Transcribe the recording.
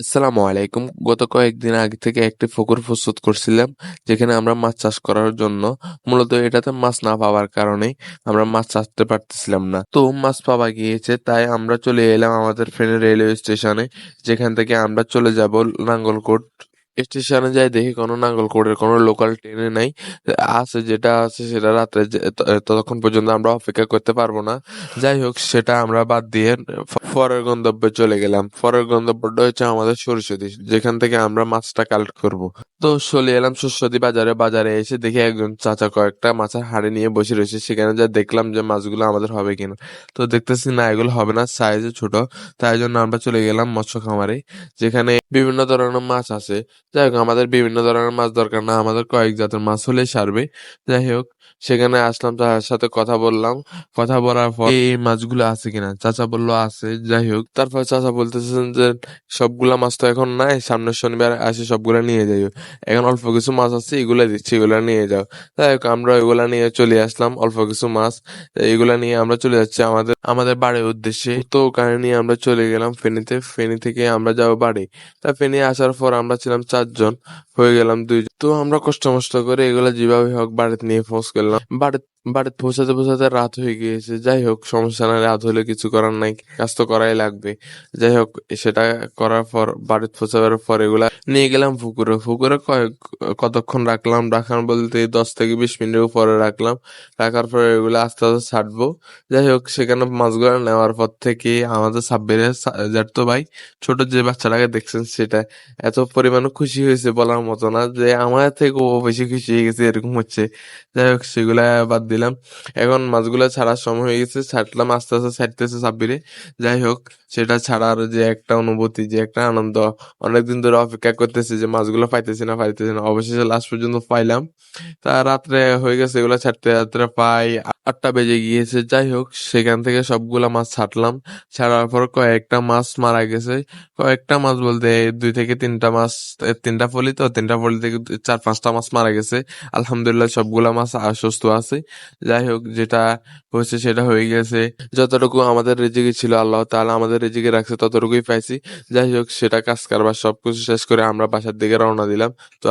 আসসালামু আলাইকুম। গত কয়েকদিন আগে থেকে একটি পুকুর প্রস্তুত করছিলাম, যেখানে আমরা মাছ চাষ করার জন্য, মূলত এটাতে মাছ না পাওয়ার কারণে আমরা মাছ চাষতে পারতেছিলাম না। তো মাছ পাওয়া গিয়েছে, তাই আমরা চলে এলাম আমাদের ফ্রেন্ড রেলওয়ে স্টেশনে যেখান থেকে আমরা চলে যাব নাঙ্গলকোট স্টেশনে যাই দেখি কোনো নাঙ্গলকোটের কোনো লোকাল ট্রেনে নাই। আছে যেটা আছে সেটা রাত্রে ততক্ষণ পর্যন্ত আমরা অপেক্ষা করতে পারব না। যাই হোক, সেটা আমরা বাদ দিয়ে পরের গন্তব্যে চলে গেলাম। পরের গন্তব্যটা হচ্ছে আমাদের সরস্বতী, যেখান থেকে আমরা মাছটা কালেক্ট করব। তো চলে এলাম সরস্বতী বাজারে। বাজারে এসে দেখি একজন চাচা কয়েকটা মাছের হাড়ি নিয়ে বসে রয়েছে। সেখানে যা দেখলাম যে মাছগুলো আমাদের হবে কিনা। তো দেখতেছি না, এগুলো হবে না সাইজে ছোট। তাই জন্য আমরা চলে গেলাম মৎস্য খামারে, যেখানে বিভিন্ন ধরনের মাছ আছে। যাই হোক, আমাদের বিভিন্ন ধরনের মাছ দরকার না, আমাদের কয়েক জাতের মাছ হলেই সারবে। যাই হোক, সেখানে আসলাম, তার সাথে কথা বললাম। কথা বলার পর এই মাছগুলো আছে কিনা? চাচা বলল আছে। যাই হোক, তারপর চাচা বলতেছেন যে, সবগুলা মাছ তো এখন নাই সামনের শনিবার আসে সবগুলা নিয়ে যাইও এখন অল্প কিছু মাছ আছে, এগুলা দিচ্ছি, এগুলা নিয়ে যাও। যাই হোক, আমরা এগুলা নিয়ে চলে আসলাম, অল্প কিছু মাছ। এগুলা নিয়ে আমরা চলে যাচ্ছি আমাদের আমাদের বাড়ির উদ্দেশ্যে। তো ওখানে নিয়ে আমরা চলে গেলাম ফেনীতে। ফেনী থেকে আমরা যাব বাড়ি। তা ফেনি আসার পর আমরা ছিলাম চারজন, হয়ে গেলাম দুইজন। তো আমরা কষ্ট মষ্ট করে এগুলো যেভাবে হোক বাড়িতে নিয়ে পৌঁছ করলাম বাড়িতে বাড়িতে পৌঁছাতে পৌঁছাতে রাত হয়ে গিয়েছে। যাই হোক, সমস্যা নাই, রাত হলে কিছু করার নাই, কাজ তো করাই লাগবে। যাই হোক, সেটা করার পর, বাড়িতে পৌঁছাবার পর এগুলা নিয়ে গেলাম পুকুরে। পুকুরে কতক্ষণ রাখলাম? রাখার বলতে দশ থেকে বিশ মিনিটের উপরে রাখলাম। রাখার পরে এগুলো আস্তে আস্তে ছাড়বো। যাই হোক, সেখানে মাছগুলো নেওয়ার পর থেকে আমাদের সাব্বিরের জ্যাঠতো ভাই, ছোট যে বাচ্চাটাকে দেখছেন সেটা এত পরিমাণে খুশি হয়েছে বলার মতো না যে, আমার থেকে ও বেশি খুশি হয়ে গেছে, এরকম হচ্ছে। যাই হোক, সেগুলা বাদ দিলাম। এখন মাছগুলা ছাড়ার সময় হয়ে গেছে, ছাড়লাম, আস্তে আস্তে ছাড়তেছে সাব্বিরে। যাই হোক, সেটা ছাড়ার যে একটা অনুভূতি, যে একটা আনন্দ, অনেকদিন ধরে অপেক্ষা করতেছে যে মাছগুলো পাইতেছি না পাইতেছি না। অবশেষে লাস্ট পর্যন্ত পাইলাম। তা রাত্রে হয়ে গেছে এগুলো ছাড়তে, রাত্রে প্রায় আটটা বেজে গিয়েছে, যাই হোক, সেখান থেকে সবগুলা মাছ ছাড়লাম। ছাড়ার পর কয়েকটা মাছ মারা গেছে। কয়েকটা মাছ বলতে দুই থেকে তিনটা মাছ তিনটা ফলি তো, তিনটা ফলি থেকে চার, পাঁচটা মাছ মারা গেছে। আলহামদুলিল্লাহ সবগুলা মাছ সুস্থ আছে। যাই হোক, যেটা হয়েছে সেটা হয়ে গেছে। যতটুকু আমাদের রেজিকে ছিল, আল্লাহ তাআলা আমাদের রেজিকে রাখছে, ততটুকুই পাইছি। যাই হোক, সেটা কাজ কারবার সবকিছু শেষ করে আমরা বাসার দিকে রওনা দিলাম। তো